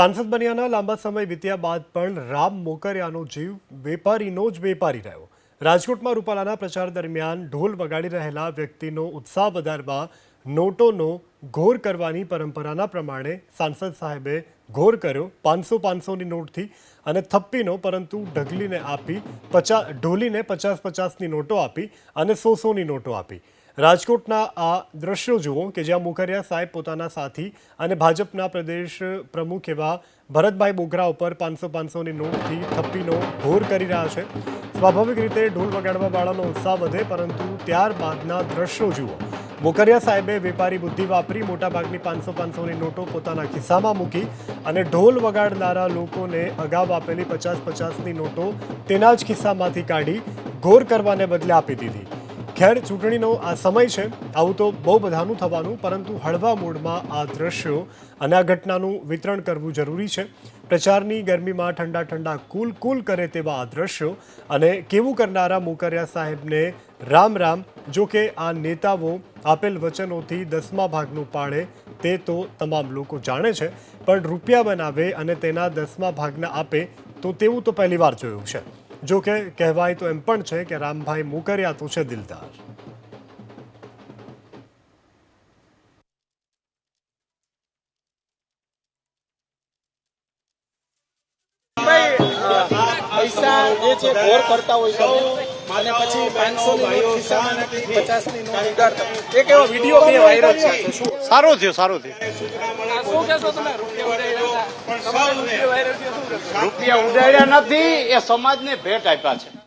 સાંસદ બન્યાના લાંબા સમય વીત્યા બાદ પણ રામ મોકરિયાનો જીવ વેપારીનો જ વેપારી રહ્યો. રાજકોટમાં રૂપાલાના પ્રચાર દરમિયાન ઢોલ વગાડી રહેલા વ્યક્તિનો ઉત્સાહ વધારવા નોટોનો ઘોર કરવાની પરંપરાના પ્રમાણે સાંસદ સાહેબે ઘોર કર્યો પાંચસો પાંચસોની નોટથી અને થપ્પીનો, પરંતુ ઢગલીને આપી પચાસ ઢોલીને પચાસ પચાસની નોટો આપી અને સો સોની નોટો આપી. રાજકોટના આ દ્રશ્યો જુઓ કે જ્યાં મુખરિયા સાહેબ પોતાના સાથી અને ભાજપના પ્રદેશ પ્રમુખ એવા ભરતભાઈ બોગરા ઉપર પાંચસો પાંચસોની નોટથી થપ્પીનો ઘોર કરી રહ્યા છે. સ્વાભાવિક રીતે ઢોલ વગાડવા વાળાનો ઉત્સાહ વધે, પરંતુ ત્યારબાદના દ્રશ્યો જુઓ. મોકરિયા સાહેબે વેપારી બુદ્ધિ વાપરી, મોટાભાગની પાંચસો પાંચસોની નોટો પોતાના ખિસ્સામાં મૂકી અને ઢોલ વગાડનારા લોકોને અગાઉ આપેલી પચાસ પચાસની નોટો તેના જ ખિસ્સામાંથી કાઢી ઘોર કરવાને બદલે આપી દીધી. ખેર ચૂંટણીનો આ સમય છે. આવું તો બહુ બધાનું થવાનું, પરંતુ હળવા મૂડમાં આ દ્રશ્યો અને આ ઘટનાનું વિતરણ કરવું જરૂરી છે. પ્રચારની ગરમીમાં ઠંડા ઠંડા કુલ કુલ કરે તેવા આ દ્રશ્યો અને કેવું કરનારા મોકરિયા સાહેબને રામ રામ, જો કે આ નેતાઓ આપેલ વચનોથી દસમા ભાગનું પાડે તે તો તમામ લોકો જાણે છે. પણ રૂપિયા બનાવે અને તેના દસમા ભાગના આપે તો તેવું તો પહેલીવાર જોયું છે. જો કે કહેવાય તો એમ પણ છે કે રામભાઈ મુકરિયા તો છે દિલદાર. પૈસા જે છે કરતા હોય અને પછી પાંચસો ની નોટ ખિસ્સામાં નાખી પચાસની નોટ. ઉગાડતા એક એવો વીડિયો બે વાયરલ છે. સારું થયું સારું થયું. રૂપિયા ઉડાડ્યા નથી એ સમાજને ભેટ આપ્યા છે.